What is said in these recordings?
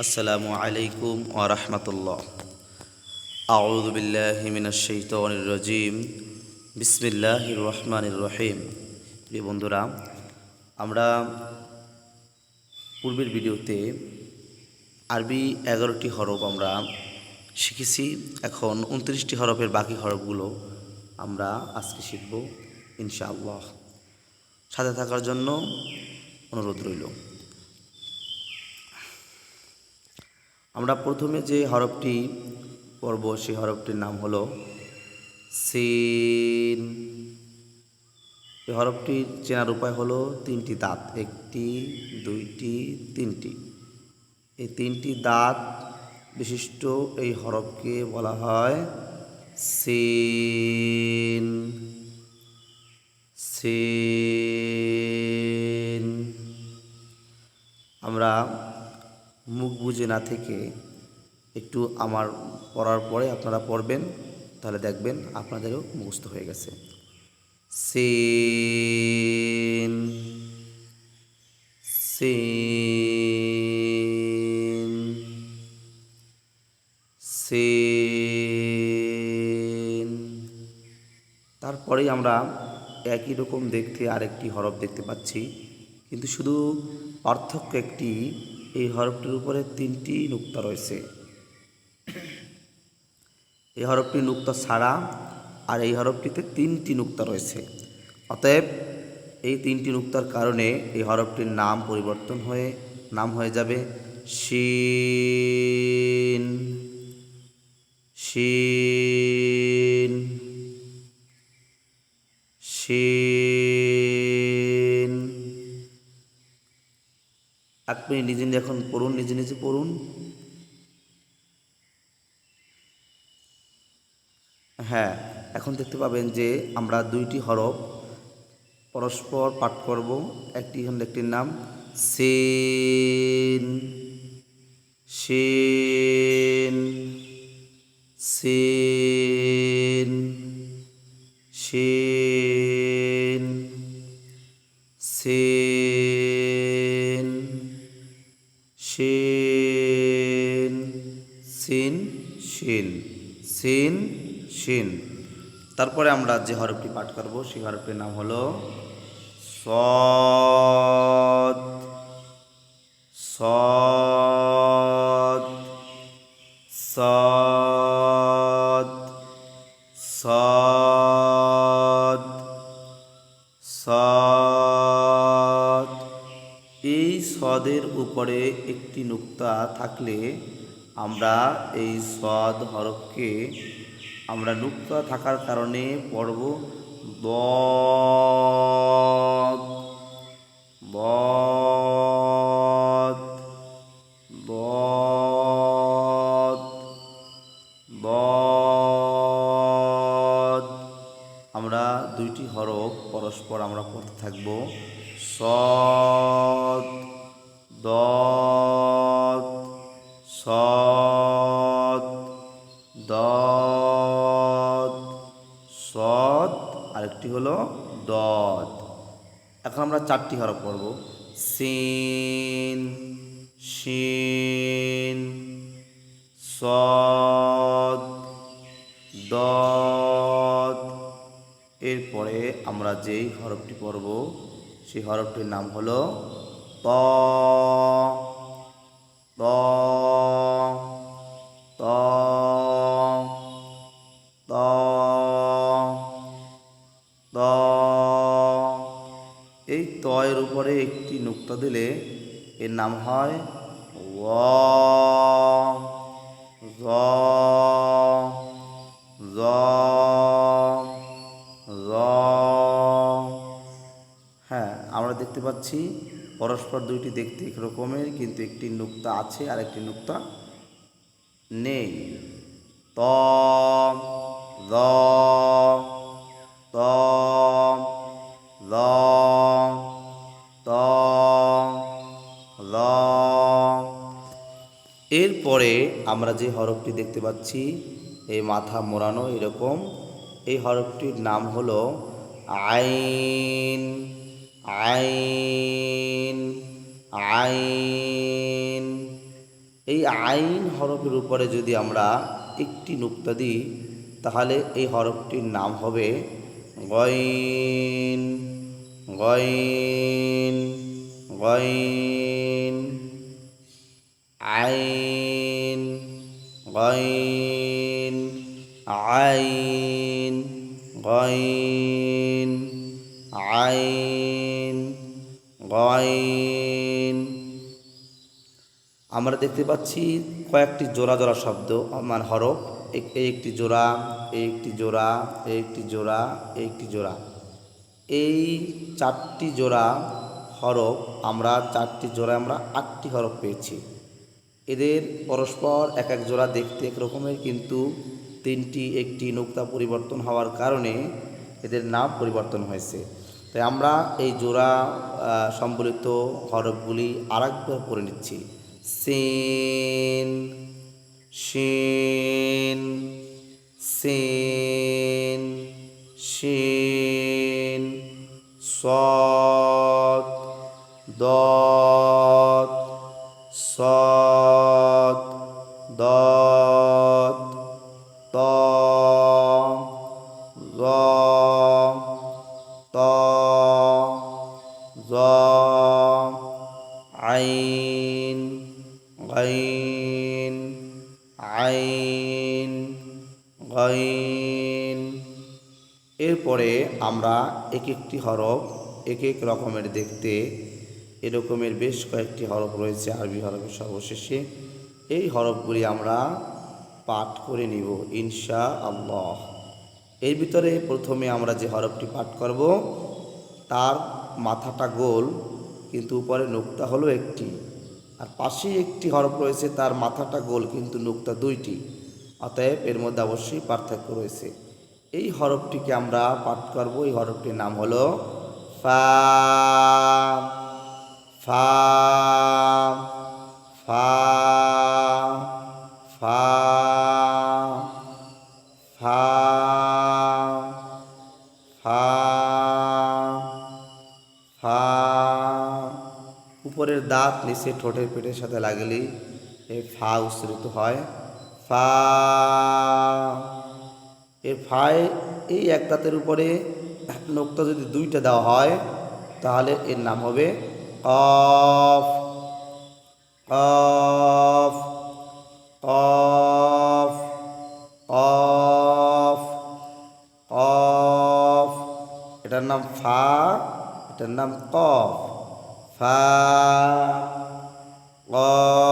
আসসালামু আলাইকুম ওরহমতুল্লাহ আউযু বিল্লাহি মিনাশ শাইতানির রাজিম। বিসমিল্লাহির রহমানির রহিম। প্রিয় বন্ধুরা, আমরা পূর্বের ভিডিওতে আরবি এগারোটি হরফ আমরা শিখেছি। এখন উনত্রিশটি হরফের বাকি হরফগুলো আমরা আজকে শিখব ইনশাআল্লাহ। সাথে থাকার জন্য অনুরোধ রইল। আমরা প্রথমে যে হরফটি পড়ব, সেই হরফটির নাম হলো সিন। এই হরফটির চেনার উপায় হলো তিনটি দাঁত, একটি, দুইটি, তিনটি। এই তিনটি দাঁত বিশিষ্ট এই হরফকে বলা হয় সিন। সিন। বুঝে না থেকে একটু আমার পড়ার পরে আপনারা পড়বেন, তাহলে দেখবেন আপনাদেরও মুখস্থ হয়ে গেছে। সিন সিন সিন। তারপরেই আমরা একই রকম দেখতে আরেকটি হরফ দেখতে পাচ্ছি, কিন্তু শুধু পার্থক্য একটি এই হরফটির উপরে তিনটি নুক্তা রয়েছে। এই হরফটি নুক্তা ছাড়া আর এই হরফটিতে তিনটি নুক্তা রয়েছে। অতএব এই তিনটি নুক্তার কারণে এই হরফটির নাম পরিবর্তন হয়ে, নাম হয়ে যাবে শিন। শিন। শিন। আপনি নিজে নিজে এখন পড়ুন, নিজে নিজে পড়ুন। হ্যাঁ এখন দেখতে পাবেন যে আমরা দুইটি হরফ পরস্পর পাঠ করব। একটি একটির নাম, সেন সেন সেন সেন। শিন সেন সেন। তারপরে আমরা যে হরফটি পাঠ করব, সেই হরফটির নাম হলো সদ সদ সদ সদ সদ এই সদের উপরে একটি নুক্তা থাকলে আমরা এই সদ হরফকে আমরা নুক্তা থাকার কারণে পড়ব বদ বদ বদ বদ আমরা দুইটি হরফ পরস্পর আমরা পড়তে থাকব। সদ দদ দদ এখন আমরা চারটি হরফ পড়ব। সিন, শিন, সদ দদ এরপরে আমরা যেই হরফটি পড়ব, সেই হরফটির নাম হলো ত। ত। উপরে একটি নুক্তা দিলে এর নাম হয় জ জ হ্যাঁ আমরা দেখতে পাচ্ছি পরস্পর দুইটি দেখতে এক রকমের, কিন্তু একটি নুক্তা আছে আর একটি নুক্তা নেই। ত এরপরে আমরা যে হরফটি দেখতে পাচ্ছি, এই মাথা মোড়ানো এরকম, এই হরফটির নাম হলো আইন আইন আইন। এই আইন হরফের উপরে যদি আমরা একটি নুক্তা দিই, তাহলে এই হরফটির নাম হবে গইন গইন গইন। আইন গইন আইন গইন আইন গইন আমরা দেখতে পাচ্ছি কয়েকটি জোড়া জোড়া শব্দ মানে হরফ। একটি জোড়া একটি জোড়া একটি জোড়া একটি জোড়া। এই চারটি জোড়া হরফ, আমরা চারটি জোড়া আমরা আটটি হরফ পেয়েছি। এদের পরস্পর এক এক জোড়া দেখতে এক রকমের, কিন্তু তিনটি একটি নোক্তা পরিবর্তন হওয়ার কারণে এদের নাম পরিবর্তন হয়েছে। তাই আমরা এই জোড়া সম্বলিত হরফগুলি আর একবার পড়ে নিচ্ছি। সেন সেন সেন সেন সদ দ আমরা এক একটি হরফ এক এক রকমের দেখতে এরকমের বেশ কয়েকটি হরফ রয়েছে আরবি হরফের সর্বশেষে। এই হরফগুলি আমরা পাঠ করে নিব ইনশা আল্লাহ এর ভিতরে প্রথমে আমরা যে হরফটি পাঠ করব, তার মাথাটা গোল, কিন্তু উপরে নোক্তা হলো একটি। আর পাশে একটি হরফ রয়েছে, তার মাথাটা গোল, কিন্তু নোক্তা দুইটি। অতএব এর মধ্যে অবশ্যই পার্থক্য রয়েছে। এই হরফটিকে আমরা পাঠ করব। এই হরফটির নাম হলো ফা ফা ফা ফা ফা ফা ফা। উপরের দাঁত নিচে ঠোঁটের পেটের সাথে লাগলেই এই ফা উচ্চারিত হয়। ফা এই ফায় এই এক দাঁতের উপরে নোক্তা যদি দুইটা দেওয়া হয়, তাহলে এর নাম হবে কফ কফ কফ কফ কফ। এটার নাম ফা, এটার নাম কফ। ফা, কফ।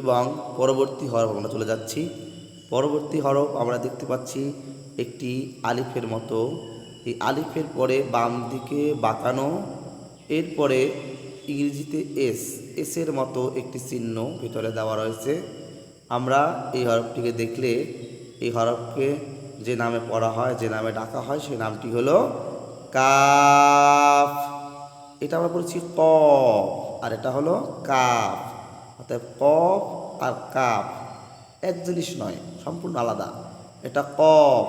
এবং পরবর্তী হরফ আমরা চলে যাচ্ছি। পরবর্তী হরফ আমরা দেখতে পাচ্ছি একটি আলিফের মতো। এই আলিফের পরে বাম দিকে বাঁকানো, এরপরে ইংরেজিতে এস এসের মতো একটি চিহ্ন ভিতরে দেওয়া রয়েছে। আমরা এই হরফটিকে দেখলে এই হরফকে যে নামে পড়া হয়, যে নামে ডাকা হয়, সেই নামটি হলো কাফ। এটা আমরা বলছি কফ আর এটা হলো কাফ। অর্থাৎ কফ আর কাফ এক জিনিস নয়, সম্পূর্ণ আলাদা। এটা কফ,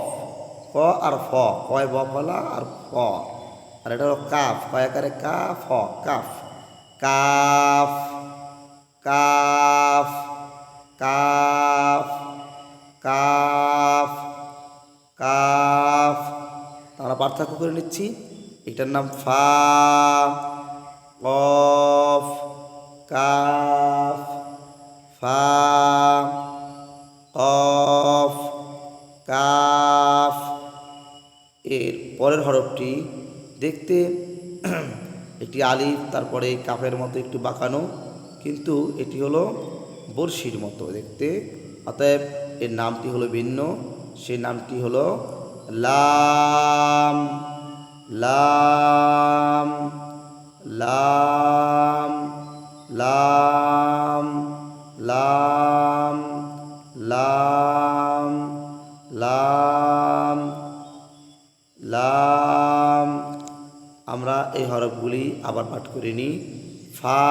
ক আর ফ, কয় ব ফলা আর ফ। আর এটা হলো কাফ, কয় আকারে কা ফ কাফ। কাফ কাফ কাফ কাফ কাফ। আমরা পার্থক্য করে নিচ্ছি। এটার নাম ফা, কফ, কাফ। ফা কফ কাফ এর পরের হরফটি দেখতে একটি আলিফ, তারপরে কাফের মতো একটু বাঁকানো, কিন্তু এটি হলো বর্ষির মতো দেখতে। অতএব এর নামটি হলো ভিন্ন সেই নামটি হলো লাম লাম লাম লাম। লাম লাম লাম লাম। আমরা এই হরফগুলি আবার পাঠ করে নিই। ফা,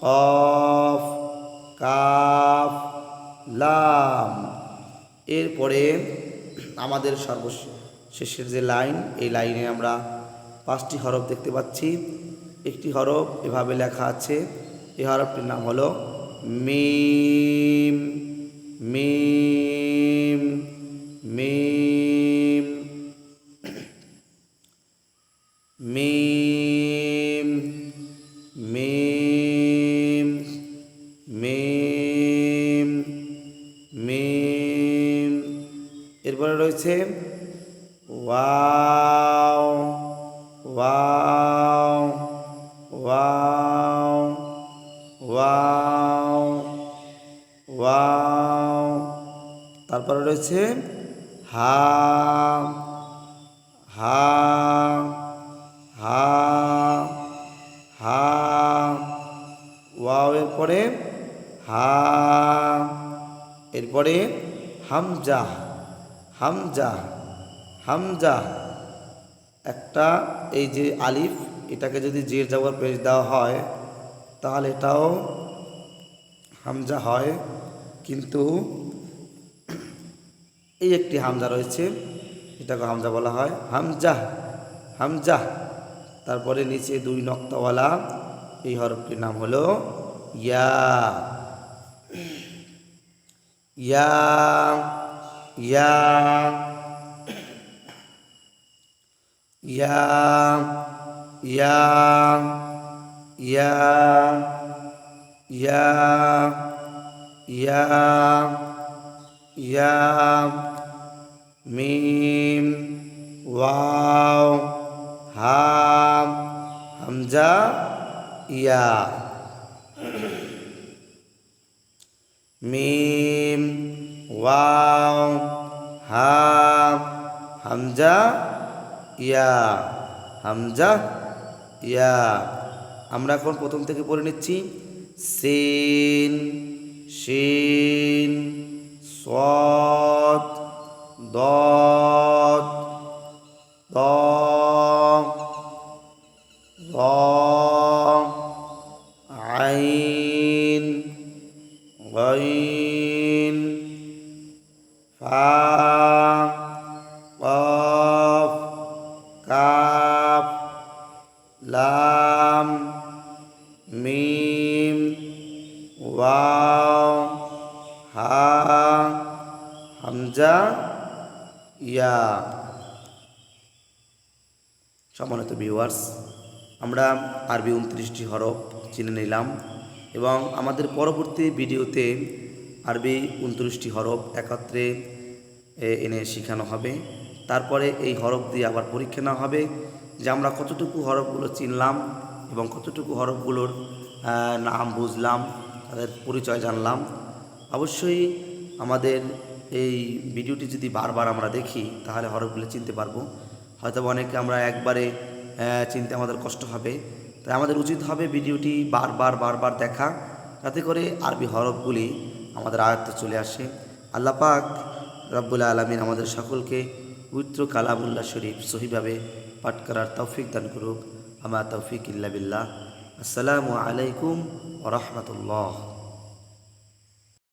কফ, কাফ, লাম। এরপরে আমাদের সর্বশেষ শেষের যে লাইন, এই লাইনে আমরা পাঁচটি হরফ দেখতে পাচ্ছি। একটি হরফ এভাবে লেখা আছে। এই হরফটির নাম হলো মিম মিম মিম তারপরে রয়েছে হা হা হা হা ওয়াও এর পরে হা এরপরে হামজা হামজা হামজা। একটা এই যে আলিফ, এটাকে যদি জের যাওয়ার পেশ দেওয়া হয়, তাহলে এটাও হামজা হয়, কিন্তু এই একটি হামজা রয়েছে, এটাকে হামজা বলা হয় হামজা হামজা। তারপরে নিচে দুই নক্তাওয়ালা, এই হরফটির নাম হলো ইয়া। ইয়া ইয়া ইয়া ইয়া ইয়া ইয়া ইয়া। ইয়া মিম, ওয়াও, হাম, হামজা, ইয়া। মিম, ওয়াও, হাম, হামজা, ইয়া। হামজা, ইয়া। আমরা এখন প্রথম থেকে পড়ে নিচ্ছি। সিন, শিন swat dot da za ain ghain আমরা আরবি উনত্রিশটি হরফ চিনে নিলাম এবং আমাদের পরবর্তী ভিডিওতে আরবি উনত্রিশটি হরফ একত্রে এনে শেখানো হবে। তারপরে এই হরফ দিয়ে আবার পরীক্ষা নেওয়া হবে যে আমরা কতটুকু হরফগুলো চিনলাম এবং কতটুকু হরফগুলোর নাম বুঝলাম, তাদের পরিচয় জানলাম। অবশ্যই আমাদের এই ভিডিওটি যদি বারবার আমরা দেখি, তাহলে হরফগুলো চিনতে পারব। হয়তো অনেকে আমরা একবারে চিনতে আমাদের কষ্ট হবে। তাই আমাদের উচিত হবে ভিডিওটি বারবার বারবার দেখা, যাতে করে আরবি হরফগুলি আমাদের আয়ত্তে চলে আসে। আল্লাহ পাক রব্বুল আলমিন আমাদের সকলকে পবিত্র কালামুল্লাহ শরীফ সহিভাবে পাঠ করার তৌফিক দান করুক। আমার তৌফিক ইল্লা বিল্লাহ। আসসালামু আলাইকুম ওরহমতুল্লাহ